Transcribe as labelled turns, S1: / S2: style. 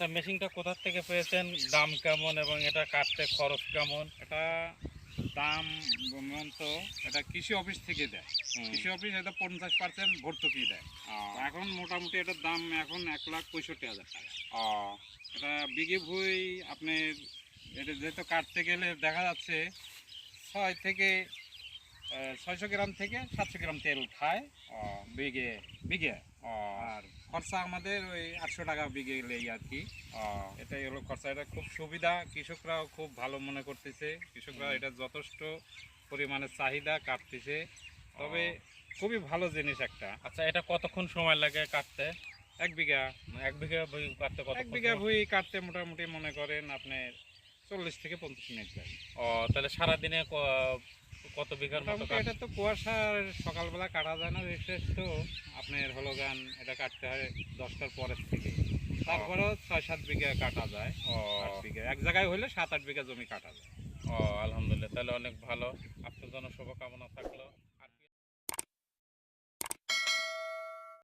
S1: আচ্ছা মেশিনটা কোথা থেকে পেয়েছেন? দাম কেমন এবং এটা কাটতে খরচ কেমন?
S2: এটা দাম তো এটা কৃষি অফিস থেকে দেয়। কৃষি অফিস এটা পঞ্চাশ পার্সেন্ট ভর্তুকি দেয়। এখন মোটামুটি এটার দাম এখন এক লাখ পঁয়ষট্টি হাজার টাকা। এটা বিঘে ভুই আপনি এটা যেহেতু কাটতে গেলে দেখা যাচ্ছে ছয় থেকে ছয়শো গ্রাম থেকে সাতশো গ্রাম তেল খায় বিঘে বিঘে। আর খরচা আমাদের ওই আটশো টাকা আর কি। এটাই হলো খরচা এটা খুব সুবিধা কৃষকরাও খুব ভালো মনে করতেছে। কৃষকরা এটা যথেষ্ট পরিমাণে চাহিদা কাটতেছে। তবে খুবই ভালো জিনিস একটা।
S1: আচ্ছা এটা কতক্ষণ সময় লাগে কাটতে?
S2: এক বিঘা।
S1: এক বিঘা কাটতে কত
S2: এক বিঘা ভুই কাটতে মোটামুটি মনে করেন আপনি চল্লিশ থেকে পঞ্চাশ মিনিট লাগে।
S1: ও তাহলে সারাদিনে কত বিঘার মতো
S2: এটা তো কুয়াশার সকালবেলা কাটা যায় না বিশেষ তো। আপনার হলো গান এটা কাটতে হয় দশটার পরের থেকে। তারপরেও ছয় সাত বিঘা কাটা যায় আট বিঘা। এক জায়গায় হলে সাত আট বিঘা জমি কাটা যায়।
S1: ও আলহামদুলিল্লাহ তাহলে অনেক ভালো। আপনার জন্য শুভকামনা থাকল।